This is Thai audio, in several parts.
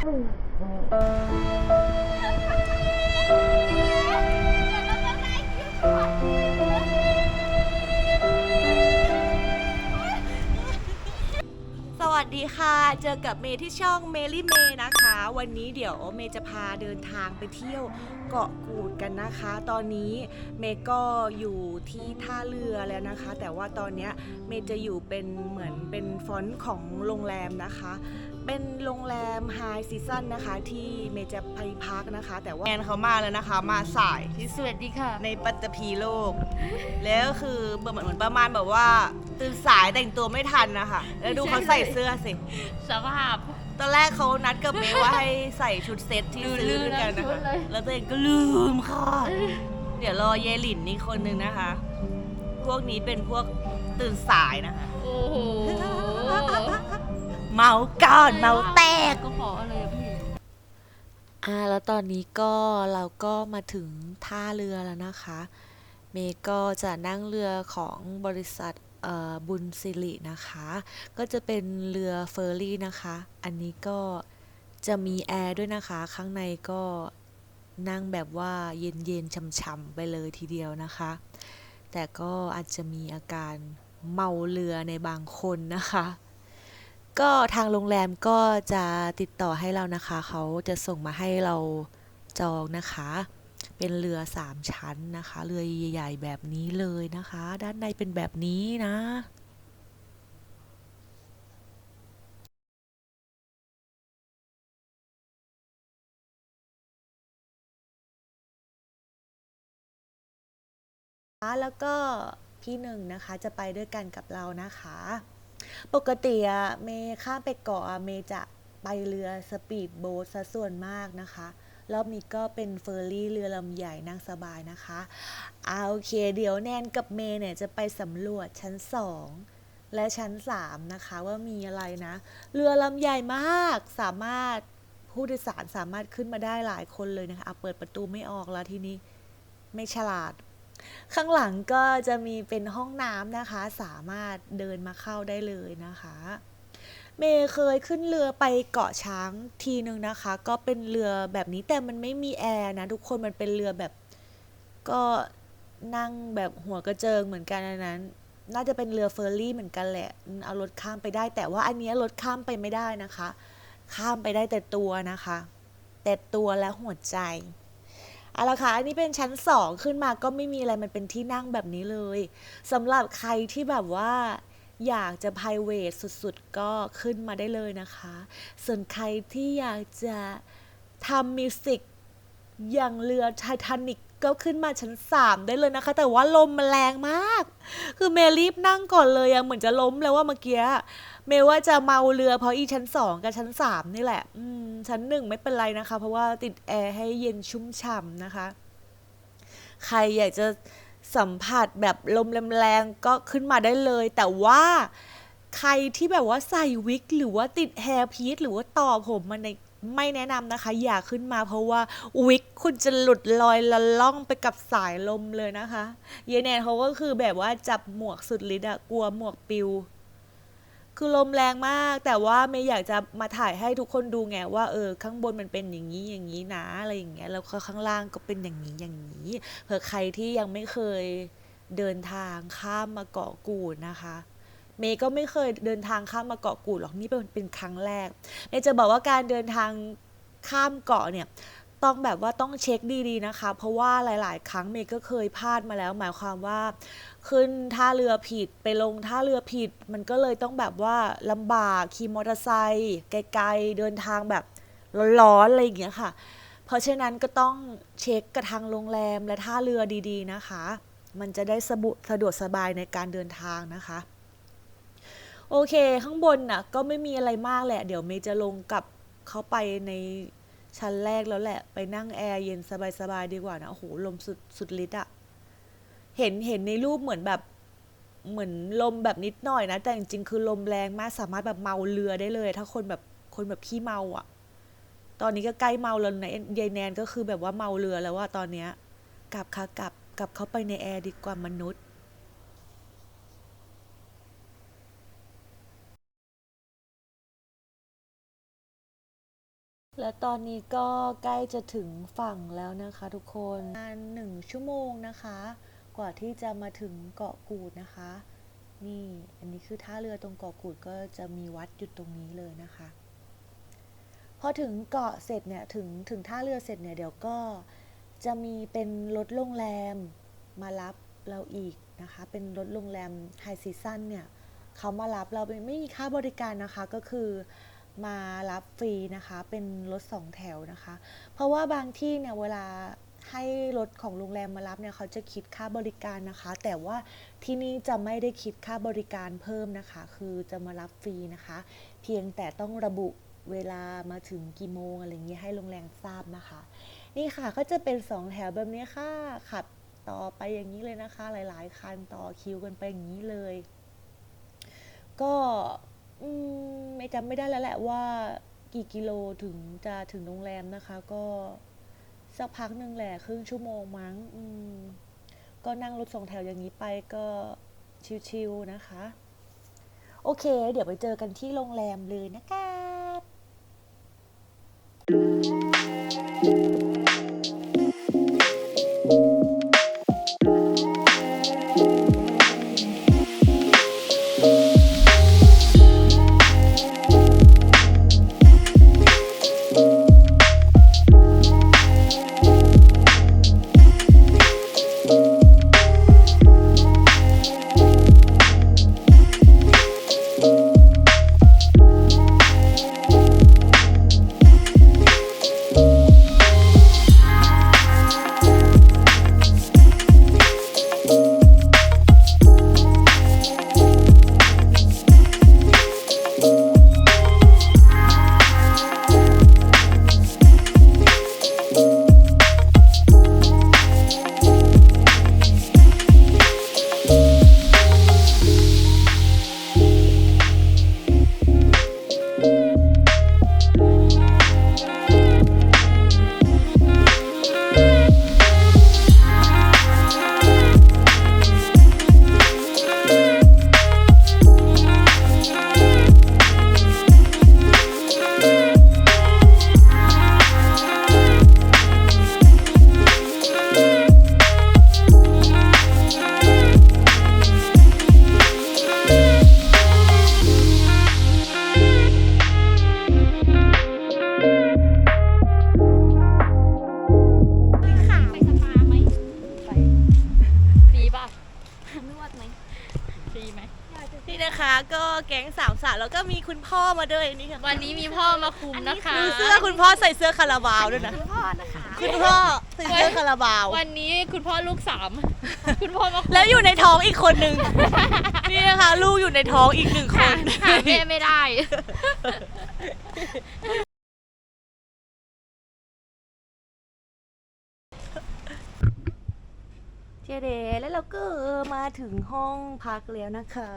สวัสดีค่ะ เจอกับเมย์ที่ช่องเมลี่เมย์นะคะ วันนี้เดี๋ยวเมย์จะพาเดินทางไปเที่ยวเกาะกูดกันนะคะ ตอนนี้เมย์ก็อยู่ที่ท่าเรือแล้วนะคะ แต่ว่าตอนเนี้ยเมย์จะอยู่เป็นเหมือนเป็นฟอนต์ของโรงแรมนะคะ เป็นโรงแรมไฮซีซั่นนะคะ ที่เมย์จะไปพักนะคะ แต่ว่าแอนเขามาแล้วนะคะ มาสายที่สวัสดีค่ะในปัตตภีโลก แล้วคือเหมือนเหมือนประมาณแบบว่า ตื่นสายแต่งตัวไม่ทันนะคะแล้วดูเขาใส่เสื้อสิ สภาพ ตอนแรกเขานัดกับเมย์ว่าให้ใส่ชุดเซ็ตที่ลืมซื้อด้วยกันลืนะมชุคะดเลย แล้วตัวเองก็ลืมค่ะ เดี๋ยวรอเยหลินนี่คนหนึ่งนะคะ พวกนี้เป็นพวกตื่นสายนะคะ โอ้โห เมาก่อนเมาแตกก็ขออะไรอะพี่ อ่าแล้วตอนนี้ก็เราก็มาถึงท่าเรือแล้วนะคะ เมย์ก็จะนั่งเรือของบริษัทเอ่อบุญสิรินะคะ ก็จะเป็นเรือเฟอร์รี่นะคะ อันนี้ก็จะมีแอร์ด้วยนะคะ ข้างในก็นั่งแบบว่าเย็นๆช่ำๆไปเลยทีเดียวนะคะ แต่ก็อาจจะมีอาการเมาเรือในบางคนนะคะ ก็ทางโรงแรมก็จะติดต่อให้เรานะคะ เขาจะส่งมาให้เราจองนะคะ เป็นเรือสามชั้นนะคะ เรือใหญ่ๆแบบนี้เลยนะคะ ด้านในเป็นแบบนี้นะแล้วก็พี่หนึ่งนะคะจะไปด้วยกันกับเรานะคะ ปกติอะเมย์ข้ามไปเกาะอะเมย์จะไปเรือสปีดโบ๊ทซะส่วนมากนะคะ รอบนี้ก็เป็นเฟอร์รี่เรือลำใหญ่นั่งสบายนะคะเอาโอเคเดี๋ยวแนนกับเมย์เนี่ยจะไปสำรวจชั้น2และชั้น3นะคะว่ามีอะไรนะ เรือลำใหญ่มากสามารถผู้โดยสารสามารถขึ้นมาได้หลายคนเลยนะคะอะเปิดประตูไม่ออกแล้วทีนี้ไม่ฉลาด ข้างหลังก็จะมีเป็นห้องน้ำนะคะ สามารถเดินมาเข้าได้เลยนะคะ เมย์เคยขึ้นเรือไปเกาะช้างทีนึงนะคะ ก็เป็นเรือแบบนี้แต่มันไม่มีแอร์นะทุกคนมันเป็นเรือแบบ ก็นั่งแบบหัวกระเจิงเหมือนกันอันนั้น น่าจะเป็นเรือเฟอร์รี่เหมือนกันแหละ เอารถข้ามไปได้ แต่ว่าอันนี้รถข้ามไปไม่ได้นะคะ ข้ามไปได้แต่ตัวนะคะ แต่ตัวและหัวใจ เอาละค่ะอันนี้เป็นชั้นสองขึ้นมาก็ไม่มีอะไรมันเป็นที่นั่งแบบนี้เลยสำหรับใครที่แบบว่าอยากจะ p r i v a t สุดๆ ก็ขึ้นมาได้เลยนะคะ ส่วนใครที่อยากจะทำมิวสิกอย่างเรือไททานิก ก็ขึ้นมาชั้น 3 ได้เลยนะคะ แต่ว่าลมมันแรงมาก คือเมรีบนั่งก่อนเลยอะเหมือนจะล้มแล้วว่าเมื่อกี้เมย์ว่าจะเมาเรือเพราะอีชั้น 2 กับชั้น 3 นี่แหละอืมชั้นหนึ่งไม่เป็นไรนะคะ เพราะว่าติดแอร์ให้เย็นชุ่มฉ่ำนะคะ ใครอยากจะสัมผัสแบบลมแรงๆก็ขึ้นมาได้เลย แต่ว่าใครที่แบบว่าใส่วิก หรือว่าติดแฮร์พีซหรือว่าต่อผมมันใน ไม่แนะนำนะคะ อย่าขึ้นมาเพราะว่าวิกคุณจะหลุดลอยละล่องไปกับสายลมเลยนะคะเยแนนเขาก็คือแบบว่าจับหมวกสุดฤทธิ์อะกลัวหมวกปิว คือลมแรงมาก แต่ว่าไม่อยากจะมาถ่ายให้ทุกคนดูไงว่าเออข้างบนมันเป็นอย่างนี้อย่างนี้นะอะไรอย่างเงี้ยแล้วก็ข้างล่างก็เป็นอย่างนี้อย่างนี้เผื่อใครที่ยังไม่เคยเดินทางข้ามมาเกาะกูดนะคะ เมย์ก็ไม่เคยเดินทางข้ามมาเกาะกูดหรอกนี่เป็นเป็นครั้งแรกเมย์จะบอกว่าการเดินทางข้ามเกาะเนี่ยต้องแบบว่าต้องเช็คดีๆนะคะ เพราะว่าหลาย ๆ ครั้งเมย์ก็เคยพลาดมาแล้ว หมายความว่า ขึ้นท่าเรือผิดไปลงท่าเรือผิด มันก็เลยต้องแบบว่าลำบากขี่มอเตอร์ไซค์ไกลๆเดินทางแบบร้อนๆอะไรอย่างเงี้ยค่ะ เพราะฉะนั้นก็ต้องเช็คกับทางโรงแรมและท่าเรือดีๆนะคะ มันจะได้สะสะดวกสบายในการเดินทางนะคะ โอเค ข้างบนน่ะ ก็ไม่มีอะไรมากแหละ เดี๋ยวเมย์จะลงกลับเข้าไปในชั้นแรกแล้วแหละ ไปนั่งแอร์เย็นสบายๆดีกว่านะ โอ้โห ลมสุดสุดฤทธิ์อะเห็นเห็นในรูปเหมือนแบบเหมือนลมแบบนิดหน่อยนะ แต่จริงๆคือลมแรงมากสามารถแบบเมาเรือได้เลย ถ้าคนแบบคนแบบขี้เมาอะตอนนี้ก็ใกล้เมาแล้วนะยายแนนก็คือแบบว่าเมาเรือแล้วว่าตอนเนี้ยกลับค่ะกลับกลับเข้าไปในแอร์ดีกว่ามนุษย์ และตอนนี้ก็ใกล้จะถึงฝั่งแล้วนะคะทุกคนประมาณหนึ่งชั่วโมงนะคะ กว่าที่จะมาถึงเกาะกูดนะคะ นี่อันนี้คือท่าเรือตรงเกาะกูดก็จะมีวัดอยู่ตรงนี้เลยนะคะ พอถึงเกาะเสร็จเนี่ยถึงถึงท่าเรือเสร็จเนี่ยเดี๋ยวก็จะมีเป็นรถโรงแรมมารับเราอีกนะคะ เป็นรถโรงแรมไฮซีซั่นเนี่ยเขามารับเราไม่มีค่าบริการนะคะก็คือ มารับฟรีนะคะเป็นรถสองแถวนะคะ เพราะว่าบางที่เนี่ยเวลาให้รถของโรงแรมมารับเนี่ยเขาจะคิดค่าบริการนะคะ แต่ว่าที่นี่จะไม่ได้คิดค่าบริการเพิ่มนะคะ คือจะมารับฟรีนะคะ เพียงแต่ต้องระบุเวลามาถึงกี่โมงอะไรเงี้ยให้โรงแรมทราบนะคะ นี่ค่ะก็จะเป็นสองแถวแบบนี้ค่ะขับต่อไปอย่างนี้เลยนะคะ หลาย ๆ คันต่อคิวกันไปอย่างนี้เลย ก็ อืมไม่จำไม่ได้แล้วแหละว่ากี่กิโลถึงจะถึงโรงแรมนะคะ ก็สักพักหนึ่งแหละครึ่งชั่วโมงมั้ง อืม ก็นั่งรถสองแถวอย่างนี้ไปก็ชิวๆนะคะ โอเค เดี๋ยวไปเจอกันที่โรงแรมเลยนะครับค่ะ คุณพ่อมาด้วยนี่ค่ะวันนี้มีพ่อมาคุมนะคะดูเสื้อคุณพ่อใส่เสื้อคาราบาวด้วยนะ คุณพ่อนะคะคุณพ่อใส่เสื้อคาราบาว วันนี้คุณพ่อลูกสามคุณพ่อมาคุมแล้วอยู่ในท้องอีกคนหนึ่งนี่นะคะ ลูกอยู่ในท้องอีกหนึ่งคหานหาแม่ไม่ได้เจเดแล้วเราก็มาถึงห้องพักแล้วนะคะ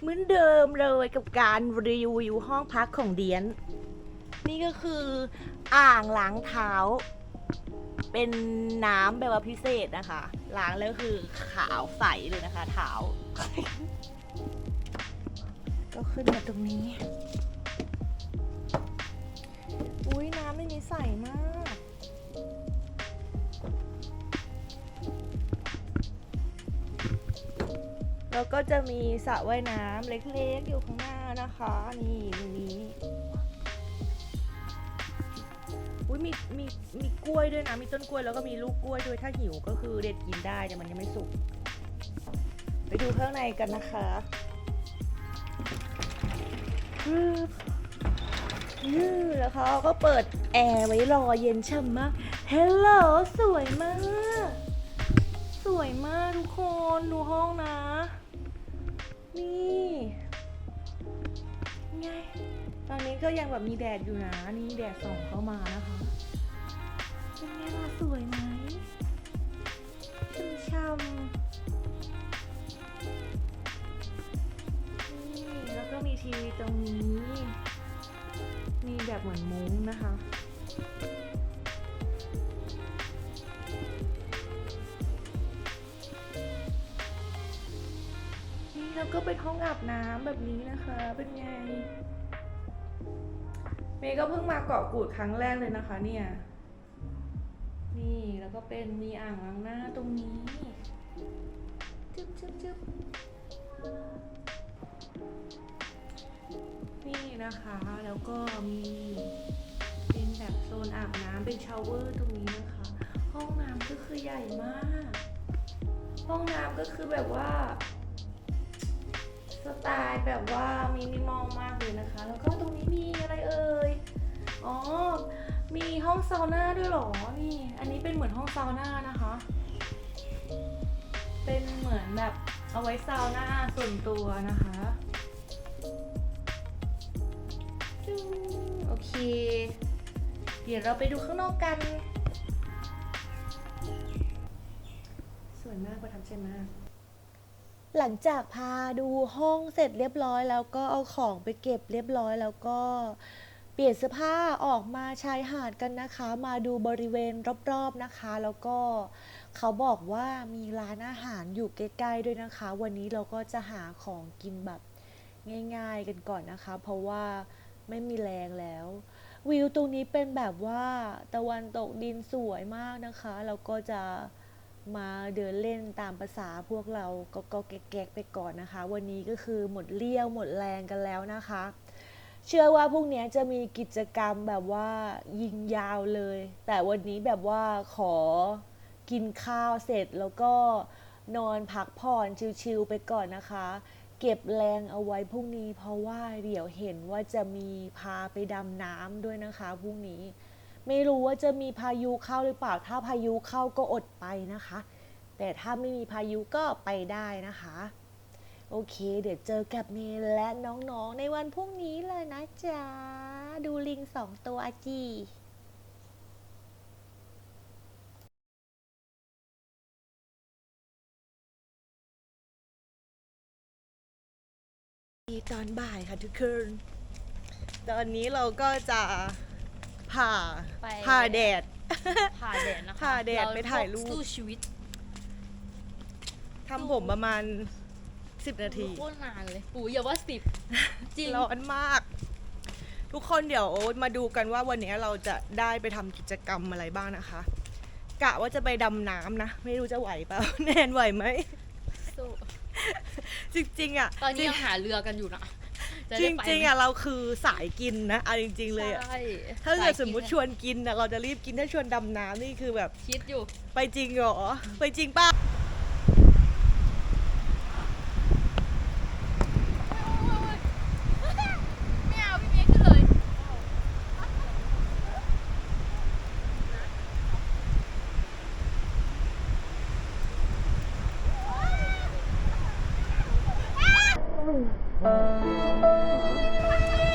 เหมือนเดิมเลยกับการรีวิวห้องพักของเดียน นี่ก็คืออ่างล้างเท้า เป็นน้ำแบบว่าพิเศษนะคะ ล้างแล้วคือขาวใสเลยนะคะ เท้า ก็ขึ้นมาตรงนี้ อุ้ยน้ำไม่มีใสมาก แล้วก็จะมีสระว่ายน้ำเล็กๆ อยู่ข้างหน้านะคะ นี่ตรงนี้อุ้ยมีมีมีกล้วยด้วยนะ มีต้นกล้วยแล้วก็มีลูกกล้วยด้วยถ้าหิวก็คือเด็ดกินได้แต่มันยังไม่สุก ไปดูข้างในกันนะคะอือยือแล้วเขาก็เปิดแอร์ไว้รอเย็นช่ำมากเฮลโหลสวยมาก สวยมากทุกคน ดูห้องนะ นี่ไงตอนนี้ก็ยังแบบมีแดดอยู่นะ นี่แดดส่องเข้ามานะคะเป็นไงล่ะสวยไหมช่ำนี่แล้วก็มีทีวีตรงนี้ มีแบบเหมือนมุ้งนะคะ ก็เป็นห้องอาบน้ำแบบนี้นะคะ เป็นไง เมย์ก็เพิ่งมาเกาะกูดครั้งแรกเลยนะคะ เนี่ย นี่แล้วก็เป็นมีอ่างล้างหน้าตรงนี้จึ๊บจึ๊บจึ๊บนี่นะคะ แล้วก็มีเป็นแบบโซนอาบน้ำเป็นชาวเวอร์ตรงนี้นะคะ ห้องน้ำก็คือใหญ่มาก ห้องน้ำก็คือแบบว่า สไตล์แบบว่ามินิมอลมากเลยนะคะ แล้วก็ตรงนี้มีอะไรเอ่ย อ๋อ มีห้องซาวน่าด้วยหรอ นี่ อันนี้เป็นเหมือนห้องซาวน่านะคะ เป็นเหมือนแบบเอาไว้ซาวน่าส่วนตัวนะคะจึ๊โอเค เดี๋ยวเราไปดูข้างนอกกัน สวยมากประทับใจมาก หลังจากพาดูห้องเสร็จเรียบร้อย แล้วก็เอาของไปเก็บเรียบร้อย แล้วก็เปลี่ยนเสื้อผ้าออกมาชายหาดกันนะคะ มาดูบริเวณรอบๆนะคะ แล้วก็เขาบอกว่ามีร้านอาหารอยู่ใกล้ๆด้วยนะคะ วันนี้เราก็จะหาของกินแบบง่ายๆกันก่อนนะคะ เพราะว่าไม่มีแรงแล้ว วิวตรงนี้เป็นแบบว่าตะวันตกดินสวยมากนะคะ แล้วก็จะ มาเดินเล่นตามภาษาพวกเราก็ก็แก๊กไปก่อนนะคะ วันนี้ก็คือหมดเลี้ยวหมดแรงกันแล้วนะคะ เชื่อว่าพรุ่งนี้จะมีกิจกรรมแบบว่ายิงยาวเลย แต่วันนี้แบบว่าขอกินข้าวเสร็จแล้วก็นอนพักผ่อนชิลๆไปก่อนนะคะ เก็บแรงเอาไว้พรุ่งนี้เพราะว่าเดี๋ยวเห็นว่าจะมีพาไปดำน้ำด้วยนะคะพรุ่งนี้ ไม่รู้ว่าจะมีพายุเข้าหรือเปล่า ถ้าพายุเข้าก็อดไปนะคะ แต่ถ้าไม่มีพายุก็ไปได้นะคะ โอเค เดี๋ยวเจอกับเมย์และน้องๆ ในวันพรุ่งนี้เลยนะจ๊ะ ดูลิงสองตัวจีตอนบ่ายค่ะทุกคน ตอนนี้เราก็จะ ผ่าไป ผ่าแดด ผ่าแดดนะคะผ่าแดดเไปถ่ายรูปสู้ชีวิตทำผมประมาณ 10 นาทีโคตรนานเลยปูอย่าว่าสิบจริงร้อนมาก ทุกคนเดี๋ยวมาดูกันว่าวันนี้เราจะได้ไปทำกิจกรรมอะไรบ้างนะคะ กะว่าจะไปดำน้ำนะ ไม่รู้จะไหวเปล่า แนนไหวไหม สู้จริงๆอะ ตอนนี้ยังหาเรือกันอยู่นะ จะจได้ริงไปจริงๆอะเราคือสายกินนะเอาจริง ๆ เลยอะใช่ถ้าเกิดสมมติสายชวนกินอะเราจะรีบกินถ้าชวนดำน้ำนี่คือแบบคิดอยู่ ไปจริงเหรอไปจริงป่ะไ Thank you.